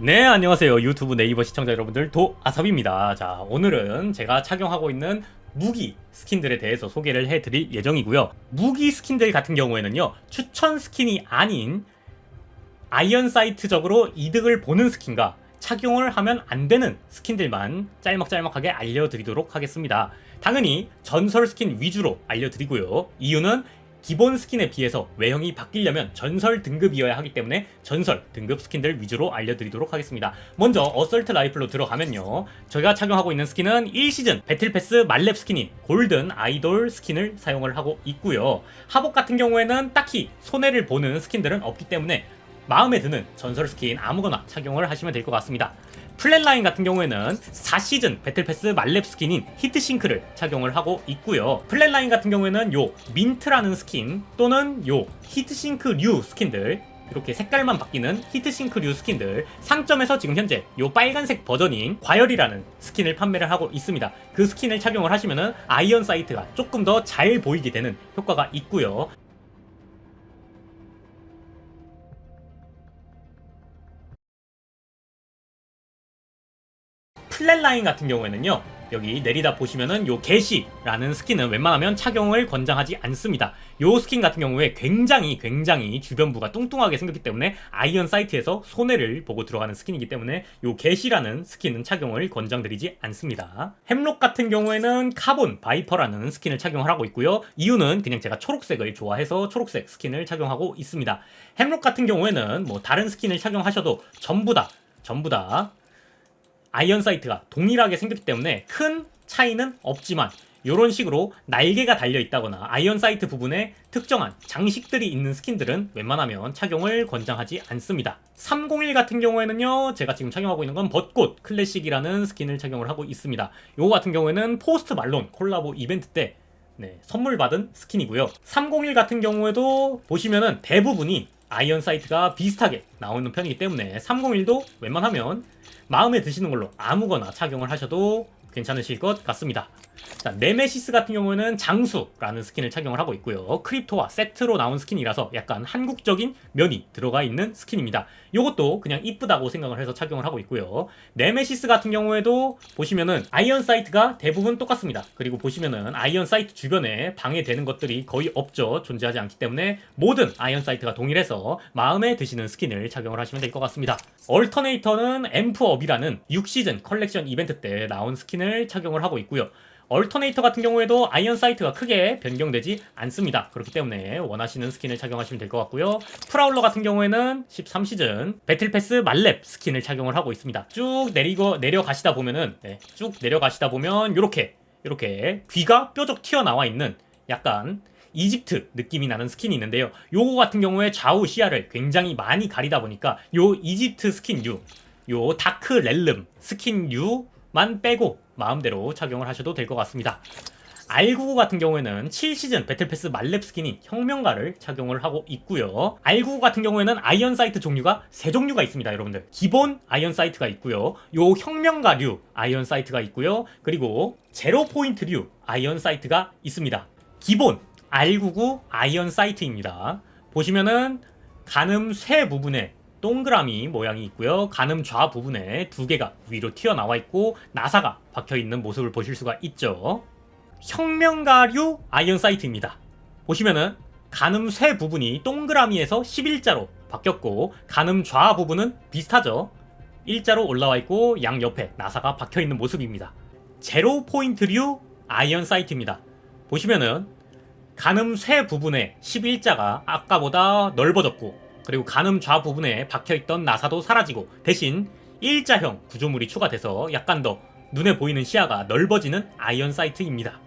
네, 안녕하세요. 유튜브 네이버 시청자 여러분들, 도아섭입니다. 자, 오늘은 제가 착용하고 있는 무기 스킨들에 대해서 소개를 해드릴 예정이고요. 무기 스킨들 같은 경우에는요, 추천 스킨이 아닌 아이언 사이트적으로 이득을 보는 스킨과 착용을 하면 안 되는 스킨들만 짤막짤막하게 알려드리도록 하겠습니다. 당연히 전설 스킨 위주로 알려드리고요. 이유는 기본 스킨에 비해서 외형이 바뀌려면 전설 등급이어야 하기 때문에 전설 등급 스킨들 위주로 알려드리도록 하겠습니다. 먼저 어설트 라이플로 들어가면요. 저희가 착용하고 있는 스킨은 1시즌 배틀패스 말렙 스킨인 골든 아이돌 스킨을 사용을 하고 있고요. 하복 같은 경우에는 딱히 손해를 보는 스킨들은 없기 때문에 마음에 드는 전설 스킨 아무거나 착용을 하시면 될 것 같습니다. 플랫라인 같은 경우에는 4시즌 배틀패스 말렙 스킨인 히트싱크를 착용을 하고 있고요. 플랫라인 같은 경우에는 요 민트라는 스킨 또는 요 히트싱크류 스킨들 이렇게 색깔만 바뀌는 히트싱크류 스킨들 상점에서 지금 현재 요 빨간색 버전인 과열이라는 스킨을 판매를 하고 있습니다. 그 스킨을 착용을 하시면은 아이언 사이트가 조금 더 잘 보이게 되는 효과가 있고요. 플랫 라인 같은 경우에는요 여기 내리다 보시면은 요 게시라는 스킨은 웬만하면 착용을 권장하지 않습니다. 요 스킨 같은 경우에 굉장히 굉장히 주변부가 뚱뚱하게 생겼기 때문에 아이언 사이트에서 손해를 보고 들어가는 스킨이기 때문에 요 게시라는 스킨은 착용을 권장드리지 않습니다. 햄록 같은 경우에는 카본 바이퍼라는 스킨을 착용을 하고 있고요. 이유는 그냥 제가 초록색을 좋아해서 초록색 스킨을 착용하고 있습니다. 햄록 같은 경우에는 뭐 다른 스킨을 착용하셔도 전부 다 전부 다 아이언 사이트가 동일하게 생겼기 때문에 큰 차이는 없지만 이런 식으로 날개가 달려 있다거나 아이언 사이트 부분에 특정한 장식들이 있는 스킨들은 웬만하면 착용을 권장하지 않습니다. 301 같은 경우에는요, 제가 지금 착용하고 있는 건 벚꽃 클래식이라는 스킨을 착용을 하고 있습니다. 요거 같은 경우에는 포스트 말론 콜라보 이벤트 때 네, 선물 받은 스킨이고요. 301 같은 경우에도 보시면은 대부분이 아이언 사이트가 비슷하게 나오는 편이기 때문에 301도 웬만하면 마음에 드시는 걸로 아무거나 착용을 하셔도 괜찮으실 것 같습니다. 자, 네메시스 같은 경우에는 장수라는 스킨을 착용을 하고 있고요. 크립토와 세트로 나온 스킨이라서 약간 한국적인 면이 들어가 있는 스킨입니다. 이것도 그냥 이쁘다고 생각을 해서 착용을 하고 있고요. 네메시스 같은 경우에도 보시면은 아이언 사이트가 대부분 똑같습니다. 그리고 보시면은 아이언 사이트 주변에 방해되는 것들이 거의 없죠. 존재하지 않기 때문에 모든 아이언 사이트가 동일해서 마음에 드시는 스킨을 착용을 하시면 될 것 같습니다. 얼터네이터는 앰프업이라는 6시즌 컬렉션 이벤트 때 나온 스킨을 착용을 하고 있고요. 얼터네이터 같은 경우에도 아이언 사이트가 크게 변경되지 않습니다. 그렇기 때문에 원하시는 스킨을 착용하시면 될 것 같고요. 프라울러 같은 경우에는 13시즌 배틀패스 말렙 스킨을 착용을 하고 있습니다. 쭉 내리고 내려가시다 보면은 네, 쭉 내려가시다 보면 이렇게 이렇게 귀가 뾰족 튀어나와 있는 약간 이집트 느낌이 나는 스킨이 있는데요. 요거 같은 경우에 좌우 시야를 굉장히 많이 가리다 보니까 요 이집트 스킨류, 요 다크 렐름 스킨류만 빼고 마음대로 착용을 하셔도 될 것 같습니다. R99 같은 경우에는 7시즌 배틀패스 말렙 스킨인 혁명가를 착용을 하고 있고요. R99 같은 경우에는 아이언 사이트 종류가 세 종류가 있습니다, 여러분들. 기본 아이언 사이트가 있고요. 요 혁명가류 아이언 사이트가 있고요. 그리고 제로 포인트류 아이언 사이트가 있습니다. 기본 R99 아이언 사이트입니다. 보시면은 가늠 쇠 부분에 동그라미 모양이 있고요. 가늠 좌 부분에 두 개가 위로 튀어나와 있고 나사가 박혀 있는 모습을 보실 수가 있죠. 혁명가류 아이언 사이트입니다. 보시면은 가늠 쇠 부분이 동그라미에서 11자로 바뀌었고 가늠 좌 부분은 비슷하죠. 일자로 올라와 있고 양 옆에 나사가 박혀 있는 모습입니다. 제로 포인트류 아이언 사이트입니다. 보시면은 가늠 쇠 부분에 11자가 아까보다 넓어졌고 그리고 가늠 좌 부분에 박혀있던 나사도 사라지고 대신 일자형 구조물이 추가돼서 약간 더 눈에 보이는 시야가 넓어지는 아이언 사이트입니다.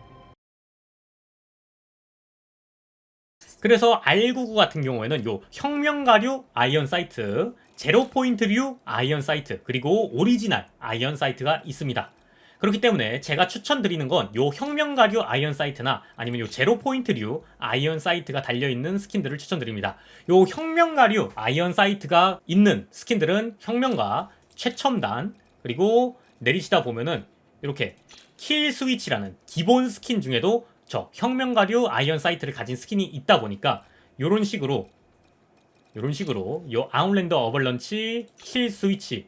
그래서 R99 같은 경우에는 요 혁명가류 아이언 사이트, 제로 포인트류 아이언 사이트, 그리고 오리지널 아이언 사이트가 있습니다. 그렇기 때문에 제가 추천드리는 건 요 혁명가류 아이언 사이트나 아니면 요 제로 포인트류 아이언 사이트가 달려있는 스킨들을 추천드립니다. 요 혁명가류 아이언 사이트가 있는 스킨들은 혁명가, 최첨단, 그리고 내리시다 보면은 이렇게 킬 스위치라는 기본 스킨 중에도 저 혁명가류 아이언 사이트를 가진 스킨이 있다 보니까 요런 식으로 요런 식으로 요 아웃랜더 어벌런치 킬 스위치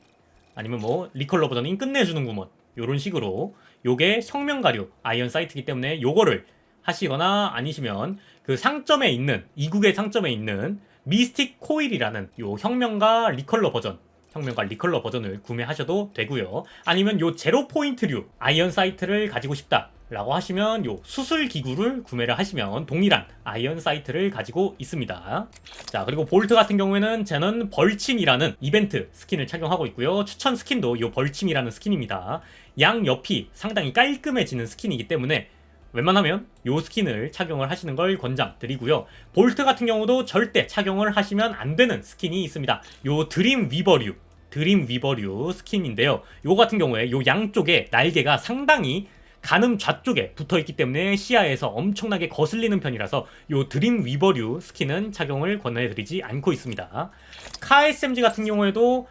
아니면 뭐 리컬러 버전인 끝내주는구먼 요런 식으로 요게 혁명가류 아이언 사이트이기 때문에 요거를 하시거나 아니시면 그 상점에 있는 이국의 상점에 있는 미스틱 코일이라는 요 혁명가 리컬러 버전 혁명가 리컬러 버전을 구매하셔도 되고요. 아니면 요 제로 포인트류 아이언 사이트를 가지고 싶다. 라고 하시면 요 수술 기구를 구매를 하시면 동일한 아이언 사이트를 가지고 있습니다. 자 그리고 볼트 같은 경우에는 저는 벌침이라는 이벤트 스킨을 착용하고 있고요. 추천 스킨도 요 벌침이라는 스킨입니다. 양 옆이 상당히 깔끔해지는 스킨이기 때문에 웬만하면 요 스킨을 착용을 하시는 걸 권장드리고요. 볼트 같은 경우도 절대 착용을 하시면 안 되는 스킨이 있습니다. 요 드림 위버류, 드림 위버류 스킨인데요. 요 같은 경우에 요 양쪽에 날개가 상당히 가늠 좌쪽에 붙어 있기 때문에 시야에서 엄청나게 거슬리는 편이라서 요 드림 위버류 스킨은 착용을 권해드리지 않고 있습니다. 카 SMG 같은 경우에도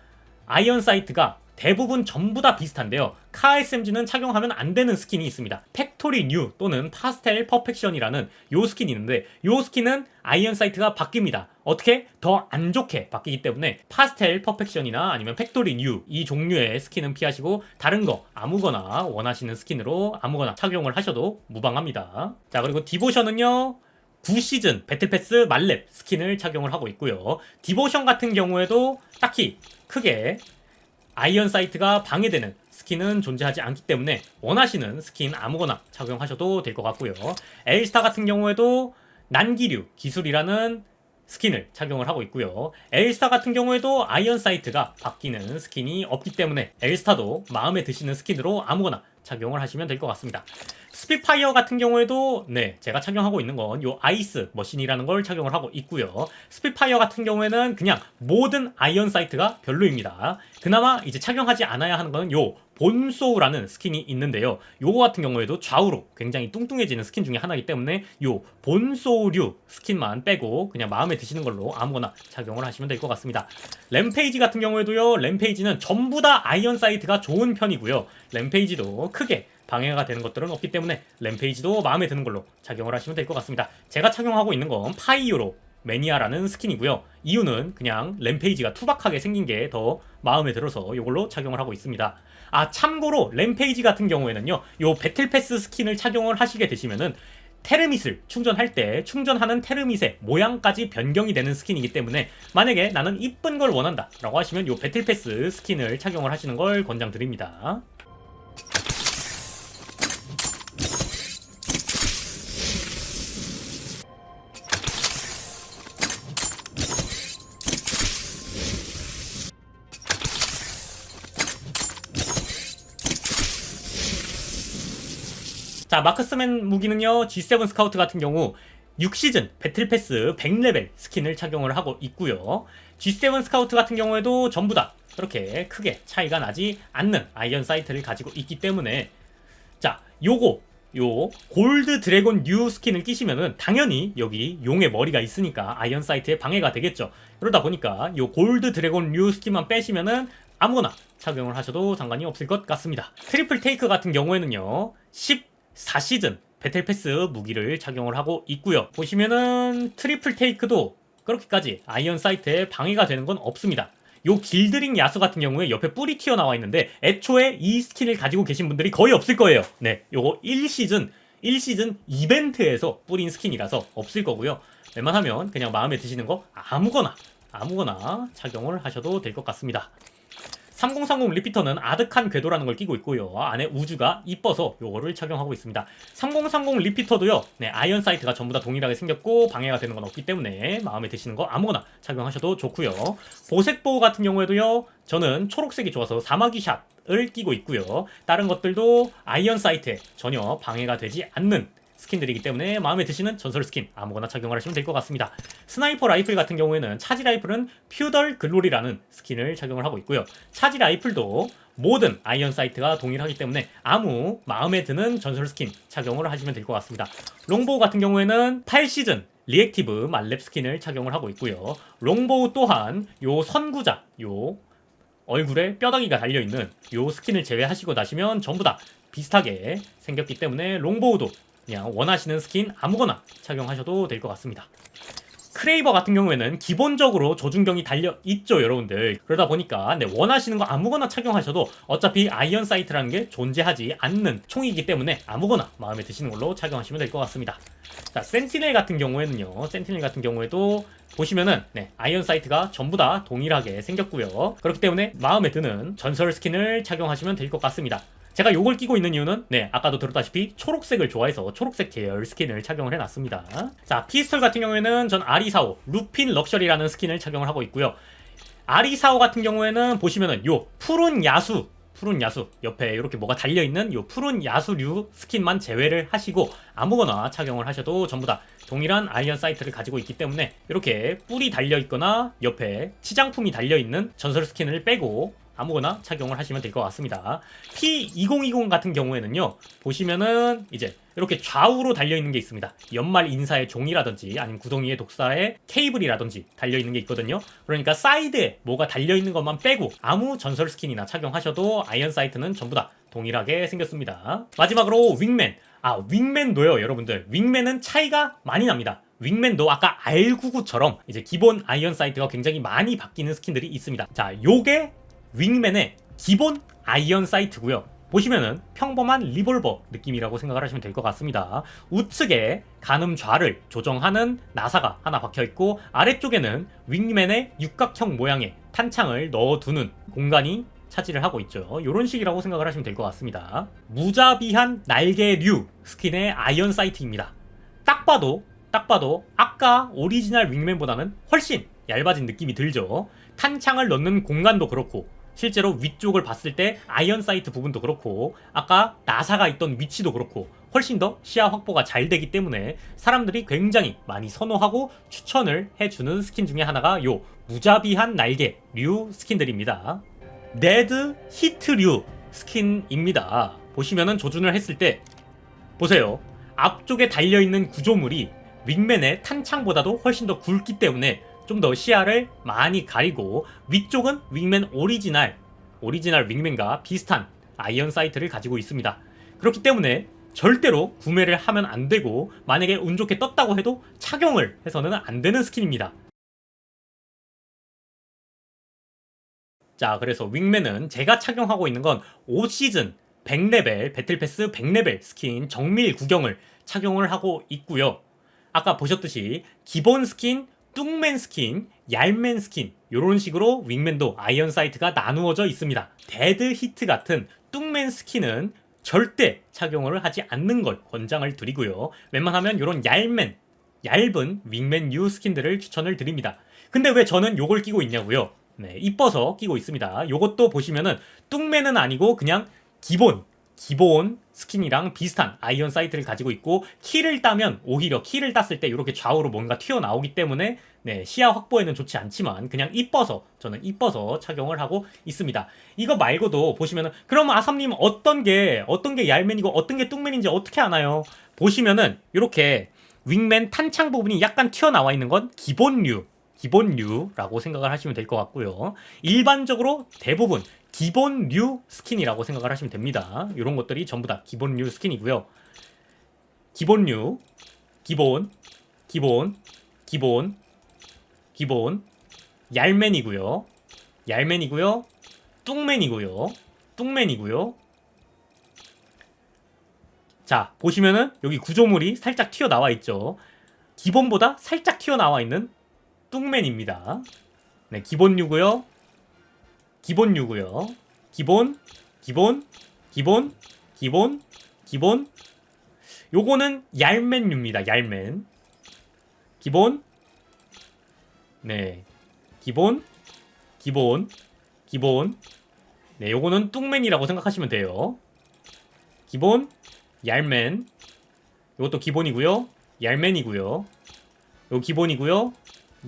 아이언 사이트가 대부분 전부 다 비슷한데요. 카 SMG는 착용하면 안 되는 스킨이 있습니다. 팩토리 뉴 또는 파스텔 퍼펙션이라는 요 스킨이 있는데 요 스킨은 아이언 사이트가 바뀝니다. 어떻게 더 안 좋게 바뀌기 때문에 파스텔 퍼펙션이나 아니면 팩토리 뉴 이 종류의 스킨은 피하시고 다른 거 아무거나 원하시는 스킨으로 아무거나 착용을 하셔도 무방합니다. 자 그리고 디보션은요. 9시즌 배틀패스 말렙 스킨을 착용을 하고 있고요. 디보션 같은 경우에도 딱히 크게 아이언 사이트가 방해되는 스킨은 존재하지 않기 때문에 원하시는 스킨 아무거나 착용하셔도 될 것 같고요. 엘스타 같은 경우에도 난기류 기술이라는 스킨을 착용을 하고 있고요. 엘스타 같은 경우에도 아이언 사이트가 바뀌는 스킨이 없기 때문에 엘스타도 마음에 드시는 스킨으로 아무거나 착용을 하시면 될 것 같습니다. 스피파이어 같은 경우에도 네 제가 착용하고 있는 건 요 아이스 머신이라는 걸 착용을 하고 있고요. 스피파이어 같은 경우에는 그냥 모든 아이언 사이트가 별로입니다. 그나마 이제 착용하지 않아야 하는 거는 요 본소우라는 스킨이 있는데요. 요거 같은 경우에도 좌우로 굉장히 뚱뚱해지는 스킨 중에 하나이기 때문에 요 본소우류 스킨만 빼고 그냥 마음에 드시는 걸로 아무거나 착용을 하시면 될 것 같습니다. 램페이지 같은 경우에도요. 램페이지는 전부 다 아이언 사이트가 좋은 편이고요. 램페이지도 크게 방해가 되는 것들은 없기 때문에 램페이지도 마음에 드는 걸로 착용을 하시면 될 것 같습니다. 제가 착용하고 있는 건 파이오로 매니아라는 스킨이고요. 이유는 그냥 램페이지가 투박하게 생긴 게 더 마음에 들어서 이걸로 착용을 하고 있습니다. 아 참고로 램페이지 같은 경우에는요. 요 배틀 패스 스킨을 착용을 하시게 되시면은 테르밋을 충전할 때 충전하는 테르밋의 모양까지 변경이 되는 스킨이기 때문에 만약에 나는 이쁜 걸 원한다 라고 하시면 요 배틀패스 스킨을 착용을 하시는 걸 권장드립니다. 마크스맨 무기는요, G7 스카우트 같은 경우 6시즌 배틀 패스 100레벨 스킨을 착용을 하고 있고요. G7 스카우트 같은 경우에도 전부 다 그렇게 크게 차이가 나지 않는 아이언 사이트를 가지고 있기 때문에 자, 요거 요 골드 드래곤 뉴 스킨을 끼시면은 당연히 여기 용의 머리가 있으니까 아이언 사이트에 방해가 되겠죠. 그러다 보니까 요 골드 드래곤 뉴 스킨만 빼시면은 아무거나 착용을 하셔도 상관이 없을 것 같습니다. 트리플 테이크 같은 경우에는요. 14시즌 배틀패스 무기를 착용을 하고 있고요. 보시면은 트리플 테이크도 그렇게까지 아이언 사이트에 방해가 되는 건 없습니다. 요 길드링 야수 같은 경우에 옆에 뿔이 튀어나와 있는데 애초에 이 스킨을 가지고 계신 분들이 거의 없을 거예요. 네, 요거 1시즌 1시즌 이벤트에서 뿌린 스킨이라서 없을 거고요. 웬만하면 그냥 마음에 드시는 거 아무거나 아무거나 착용을 하셔도 될 것 같습니다. 3030 리피터는 아득한 궤도라는 걸 끼고 있고요. 안에 우주가 이뻐서 요거를 착용하고 있습니다. 3030 리피터도요. 네, 아이언 사이트가 전부 다 동일하게 생겼고 방해가 되는 건 없기 때문에 마음에 드시는 거 아무거나 착용하셔도 좋고요. 보색 보호 같은 경우에도요. 저는 초록색이 좋아서 사마귀 샷을 끼고 있고요. 다른 것들도 아이언 사이트에 전혀 방해가 되지 않는 스킨들이기 때문에 마음에 드시는 전설 스킨 아무거나 착용을 하시면 될 것 같습니다. 스나이퍼 라이플 같은 경우에는 차지 라이플은 퓨덜 글로리라는 스킨을 착용을 하고 있고요. 차지 라이플도 모든 아이언 사이트가 동일하기 때문에 아무 마음에 드는 전설 스킨 착용을 하시면 될 것 같습니다. 롱보우 같은 경우에는 8시즌 리액티브 말렙 스킨을 착용을 하고 있고요. 롱보우 또한 요 선구자 요 얼굴에 뼈다귀가 달려있는 요 스킨을 제외하시고 나시면 전부 다 비슷하게 생겼기 때문에 롱보우도 그냥 원하시는 스킨 아무거나 착용하셔도 될 것 같습니다. 크레이버 같은 경우에는 기본적으로 조준경이 달려 있죠, 여러분들. 그러다 보니까 네, 원하시는 거 아무거나 착용하셔도 어차피 아이언 사이트라는 게 존재하지 않는 총이기 때문에 아무거나 마음에 드시는 걸로 착용하시면 될 것 같습니다. 자, 센티넬 같은 경우에는요. 센티넬 같은 경우에도 보시면은 네, 아이언 사이트가 전부 다 동일하게 생겼고요. 그렇기 때문에 마음에 드는 전설 스킨을 착용하시면 될 것 같습니다. 제가 요걸 끼고 있는 이유는 네 아까도 들었다시피 초록색을 좋아해서 초록색 계열 스킨을 착용을 해놨습니다. 자 피스톨 같은 경우에는 전 아리사오 루핀 럭셔리라는 스킨을 착용을 하고 있고요. 아리사오 같은 경우에는 보시면은 요 푸른 야수 푸른 야수 옆에 이렇게 뭐가 달려있는 요 푸른 야수류 스킨만 제외를 하시고 아무거나 착용을 하셔도 전부 다 동일한 아이언 사이트를 가지고 있기 때문에 이렇게 뿔이 달려있거나 옆에 치장품이 달려있는 전설 스킨을 빼고 아무거나 착용을 하시면 될 것 같습니다. P2020 같은 경우에는요, 보시면은 이제 이렇게 좌우로 달려있는 게 있습니다. 연말 인사의 종이라든지 아니면 구덩이의 독사의 케이블이라든지 달려있는 게 있거든요. 그러니까 사이드에 뭐가 달려있는 것만 빼고 아무 전설 스킨이나 착용하셔도 아이언 사이트는 전부 다 동일하게 생겼습니다. 마지막으로 윙맨. 아, 윙맨도요, 여러분들. 윙맨은 차이가 많이 납니다. 윙맨도 아까 R99처럼 이제 기본 아이언 사이트가 굉장히 많이 바뀌는 스킨들이 있습니다. 자, 요게 윙맨의 기본 아이언 사이트고요. 보시면은 평범한 리볼버 느낌이라고 생각을 하시면 될 것 같습니다. 우측에 가늠 좌를 조정하는 나사가 하나 박혀 있고 아래쪽에는 윙맨의 육각형 모양의 탄창을 넣어두는 공간이 차지를 하고 있죠. 이런 식이라고 생각을 하시면 될 것 같습니다. 무자비한 날개류 스킨의 아이언 사이트입니다. 딱 봐도 딱 봐도 아까 오리지널 윙맨보다는 훨씬 얇아진 느낌이 들죠. 탄창을 넣는 공간도 그렇고 실제로 위쪽을 봤을 때 아이언 사이트 부분도 그렇고 아까 나사가 있던 위치도 그렇고 훨씬 더 시야 확보가 잘 되기 때문에 사람들이 굉장히 많이 선호하고 추천을 해주는 스킨 중에 하나가 요 무자비한 날개 류 스킨들입니다. 네드 히트 류 스킨입니다. 보시면은 조준을 했을 때 보세요. 앞쪽에 달려있는 구조물이 윙맨의 탄창보다도 훨씬 더 굵기 때문에 좀 더 시야를 많이 가리고 위쪽은 윙맨 오리지널 오리지널 윙맨과 비슷한 아이언 사이트를 가지고 있습니다. 그렇기 때문에 절대로 구매를 하면 안 되고 만약에 운 좋게 떴다고 해도 착용을 해서는 안 되는 스킨입니다. 자, 그래서 윙맨은 제가 착용하고 있는 건 5시즌 100레벨 배틀패스 100레벨 스킨 정밀 구경을 착용을 하고 있고요. 아까 보셨듯이 기본 스킨, 뚱맨 스킨, 얄맨 스킨 이런 식으로 윙맨도 아이언 사이트가 나누어져 있습니다. 데드 히트 같은 뚱맨 스킨은 절대 착용을 하지 않는 걸 권장을 드리고요. 웬만하면 이런 얄맨, 얇은 윙맨 U 스킨들을 추천을 드립니다. 근데 왜 저는 요걸 끼고 있냐고요? 네, 이뻐서 끼고 있습니다. 요것도 보시면은 뚱맨은 아니고 그냥 기본 기본 스킨이랑 비슷한 아이언 사이트를 가지고 있고 키를 따면 오히려 키를 땄을 때 이렇게 좌우로 뭔가 튀어나오기 때문에 네, 시야 확보에는 좋지 않지만 그냥 이뻐서 저는 이뻐서 착용을 하고 있습니다. 이거 말고도 보시면은 그럼 아삼님 어떤 게 어떤 게 얄맨이고 어떤 게 뚱맨인지 어떻게 아나요? 보시면은 이렇게 윙맨 탄창 부분이 약간 튀어나와 있는 건 기본류 기본류라고 생각을 하시면 될 것 같고요. 일반적으로 대부분 기본류 스킨이라고 생각을 하시면 됩니다. 이런 것들이 전부 다 기본류 스킨이고요. 기본류, 기본, 기본, 기본, 기본, 얄맨이고요. 얄맨이고요. 뚱맨이고요. 뚱맨이고요. 자, 보시면은 여기 구조물이 살짝 튀어나와 있죠. 기본보다 살짝 튀어나와 있는 뚱맨입니다. 네, 기본류고요. 기본류고요. 기본, 기본, 기본, 기본, 기본. 요거는 얄맨류입니다. 얄맨. 기본. 네. 기본, 기본, 기본. 네, 요거는 뚱맨이라고 생각하시면 돼요. 기본, 얄맨. 요것도 기본이고요. 얄맨이고요. 요 기본이고요.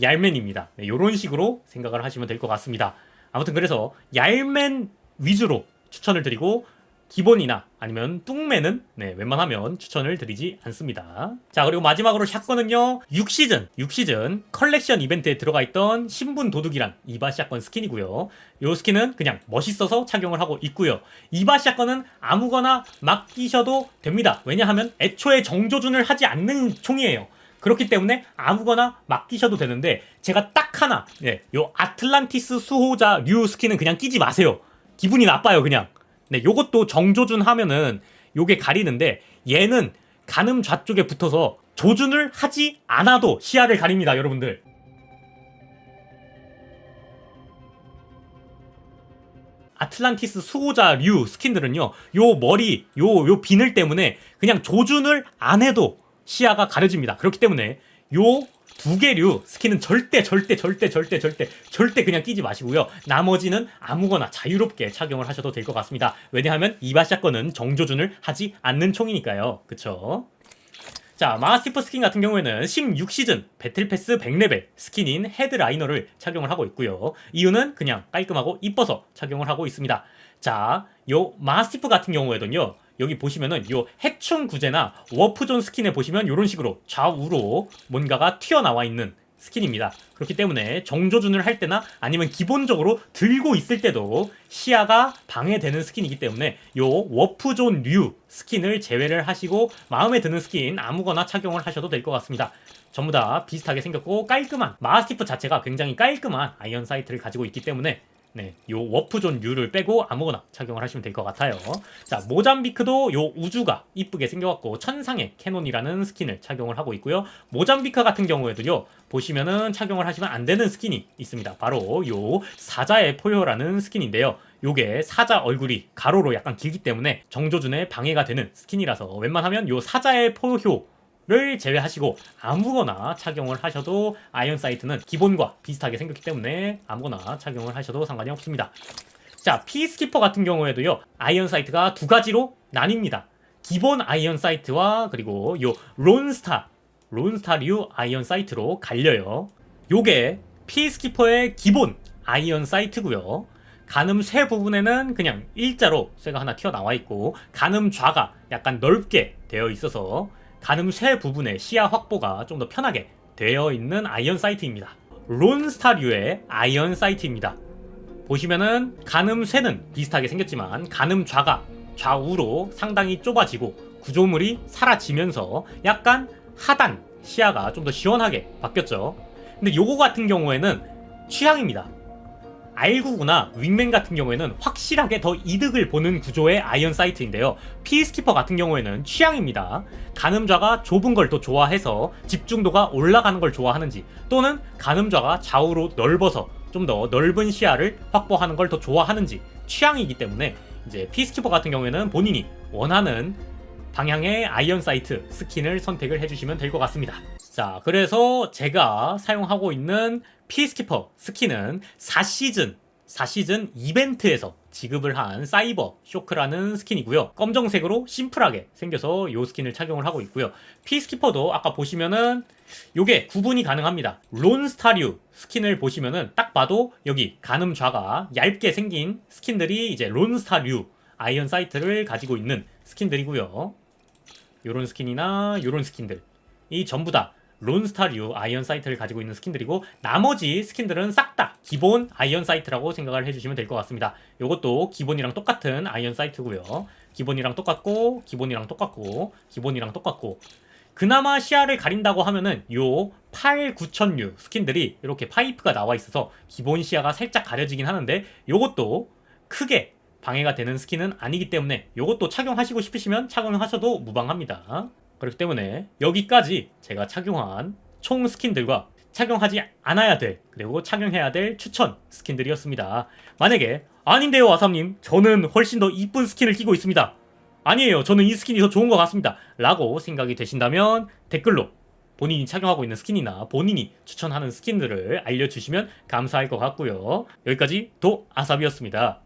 얄맨입니다. 네, 이런 식으로 생각을 하시면 될 것 같습니다. 아무튼 그래서 얄맨 위주로 추천을 드리고 기본이나 아니면 뚱맨은 네, 웬만하면 추천을 드리지 않습니다. 자 그리고 마지막으로 샷건은요 6시즌 6시즌 컬렉션 이벤트에 들어가 있던 신분 도둑이란 이바 샷건 스킨이고요. 이 스킨은 그냥 멋있어서 착용을 하고 있고요. 이바 샷건은 아무거나 막 끼셔도 됩니다. 왜냐하면 애초에 정조준을 하지 않는 총이에요. 그렇기 때문에 아무거나 막 끼셔도 되는데 제가 딱 하나 예, 요 아틀란티스 수호자 류 스킨은 그냥 끼지 마세요. 기분이 나빠요 그냥. 네, 요것도 정조준 하면은 요게 가리는데 얘는 가늠 좌쪽에 붙어서 조준을 하지 않아도 시야를 가립니다, 여러분들. 아틀란티스 수호자 류 스킨들은요, 요 머리, 요, 요 비늘 때문에 그냥 조준을 안 해도 시야가 가려집니다. 그렇기 때문에 요 두 개류 스킨은 절대, 절대, 절대, 절대, 절대, 절대 그냥 끼지 마시고요. 나머지는 아무거나 자유롭게 착용을 하셔도 될 것 같습니다. 왜냐하면 이바샤 거는 정조준을 하지 않는 총이니까요. 그쵸? 자, 마스티프 스킨 같은 경우에는 16시즌 배틀패스 100레벨 스킨인 헤드라이너를 착용을 하고 있고요. 이유는 그냥 깔끔하고 이뻐서 착용을 하고 있습니다. 자, 요 마스티프 같은 경우에는요. 여기 보시면은 요 해충 구제나 워프존 스킨에 보시면 이런 식으로 좌우로 뭔가가 튀어나와 있는 스킨입니다. 그렇기 때문에 정조준을 할 때나 아니면 기본적으로 들고 있을 때도 시야가 방해되는 스킨이기 때문에 요 워프존 류 스킨을 제외를 하시고 마음에 드는 스킨 아무거나 착용을 하셔도 될 것 같습니다. 전부 다 비슷하게 생겼고 깔끔한 마스티프 자체가 굉장히 깔끔한 아이언 사이트를 가지고 있기 때문에 네, 요 워프존 U를 빼고 아무거나 착용을 하시면 될 것 같아요. 자, 모잠비크도 요 우주가 이쁘게 생겨갖고 천상의 캐논이라는 스킨을 착용을 하고 있고요. 모잠비크 같은 경우에도요, 보시면은 착용을 하시면 안 되는 스킨이 있습니다. 바로 요 사자의 포효라는 스킨인데요. 요게 사자 얼굴이 가로로 약간 길기 때문에 정조준에 방해가 되는 스킨이라서 웬만하면 요 사자의 포효 를 제외하시고 아무거나 착용을 하셔도 아이언 사이트는 기본과 비슷하게 생겼기 때문에 아무거나 착용을 하셔도 상관이 없습니다. 자, 피스키퍼 같은 경우에도요. 아이언 사이트가 두 가지로 나뉩니다. 기본 아이언 사이트와 그리고 요 론스타 론스타류 아이언 사이트로 갈려요. 요게 피스키퍼의 기본 아이언 사이트고요. 가늠 쇠 부분에는 그냥 일자로 쇠가 하나 튀어나와 있고 가늠 좌가 약간 넓게 되어 있어서 가늠 쇠 부분의 시야 확보가 좀 더 편하게 되어 있는 아이언 사이트입니다. 론스타류의 아이언 사이트입니다. 보시면은 가늠 쇠는 비슷하게 생겼지만 가늠 좌가 좌우로 상당히 좁아지고 구조물이 사라지면서 약간 하단 시야가 좀 더 시원하게 바뀌었죠. 근데 요거 같은 경우에는 취향입니다. R9구나 윙맨 같은 경우에는 확실하게 더 이득을 보는 구조의 아이언 사이트인데요. 피스키퍼 같은 경우에는 취향입니다. 가늠좌가 좁은 걸 더 좋아해서 집중도가 올라가는 걸 좋아하는지 또는 가늠좌가 좌우로 넓어서 좀 더 넓은 시야를 확보하는 걸 더 좋아하는지 취향이기 때문에 이제 피스키퍼 같은 경우에는 본인이 원하는 방향의 아이언 사이트 스킨을 선택을 해주시면 될 것 같습니다. 자, 그래서 제가 사용하고 있는 피스키퍼 스킨은 4시즌 4시즌 이벤트에서 지급을 한 사이버 쇼크라는 스킨이고요. 검정색으로 심플하게 생겨서 이 스킨을 착용을 하고 있고요. 피스키퍼도 아까 보시면은 요게 구분이 가능합니다. 론스타류 스킨을 보시면은 딱 봐도 여기 가늠 좌가 얇게 생긴 스킨들이 이제 론스타류 아이언 사이트를 가지고 있는 스킨들이고요. 요런 스킨이나 요런 스킨들 이 전부 다 론스타류 아이언 사이트를 가지고 있는 스킨들이고 나머지 스킨들은 싹 다 기본 아이언 사이트라고 생각을 해주시면 될 것 같습니다. 이것도 기본이랑 똑같은 아이언 사이트고요. 기본이랑 똑같고 기본이랑 똑같고 기본이랑 똑같고 그나마 시야를 가린다고 하면은 요 8, 9000류 스킨들이 이렇게 파이프가 나와 있어서 기본 시야가 살짝 가려지긴 하는데 요것도 크게 방해가 되는 스킨은 아니기 때문에 요것도 착용하시고 싶으시면 착용하셔도 무방합니다. 그렇기 때문에 여기까지 제가 착용한 총 스킨들과 착용하지 않아야 될 그리고 착용해야 될 추천 스킨들이었습니다. 만약에 아닌데요 아삼님 저는 훨씬 더 이쁜 스킨을 끼고 있습니다. 아니에요 저는 이 스킨이 더 좋은 것 같습니다. 라고 생각이 되신다면 댓글로 본인이 착용하고 있는 스킨이나 본인이 추천하는 스킨들을 알려주시면 감사할 것 같고요. 여기까지 도 아삽이었습니다.